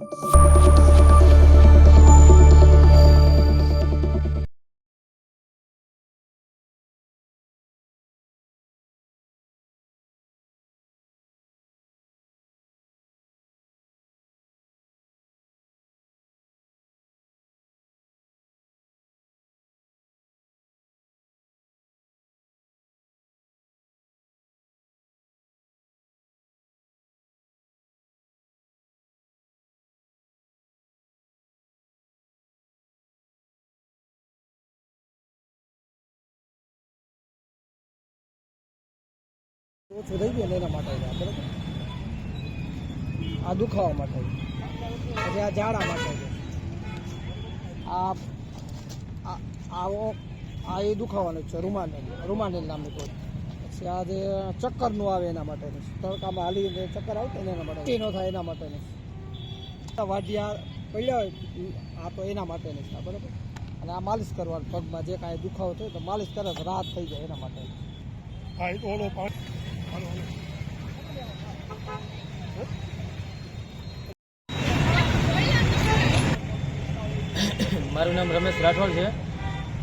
you માટે આ દુખાવા માટે. પછી આ ઝાડા માટે આ આવો, આ એ દુખાવાનું છે, રૂમાનેલ રૂમાનેલ નામની કોઈ. પછી આ જે ચક્કરનું આવે એના માટે તડકામાં હાલી ચક્કર આવતું ને એના માટે. ન થાય એના માટે વાઢિયા પડ્યા હોય, આ તો એના માટેની છે, આ બરાબર? અને આ માલિશ કરવાનું પગમાં જે કાંઈ દુખાવો થયો તો માલિશ કરે રાહત થઈ જાય એના માટે. હા, એ તો ઓલો. મારું નામ રમેશ રાઠોડ છે.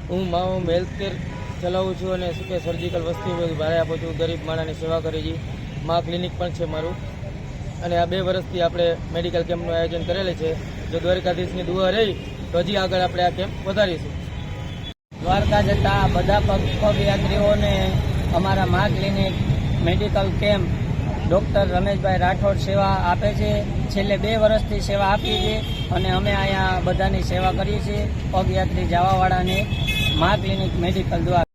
હું મારું હેલ્થ કેર ચલાવું છું અને શું કે સર્જિકલ વસ્તુ ભારે આપું છું. ગરીબ માણાની સેવા કરી છે. મા ક્લિનિક પણ છે મારું. અને આ બે વર્ષથી આપણે મેડિકલ કેમ્પનું આયોજન કરેલું છે. જો દ્વારકાધીશની દુઆ રહી, તો હજી આગળ આપણે આ કેમ્પ વધારીશું. દ્વારકા જતા બધા પગ પગયાત્રીઓને અમારા મા clinic medical camp doctor Rameshbhai Rathod સેવા આપે છે. છેલ્લે બે વર્ષથી સેવા આપીએ છીએ અને અમે અહીંયા બધાની સેવા કરીએ છીએ. પગયાત્રી જવાવાળાને મા ક્લિનિક મેડિકલ દ્વારા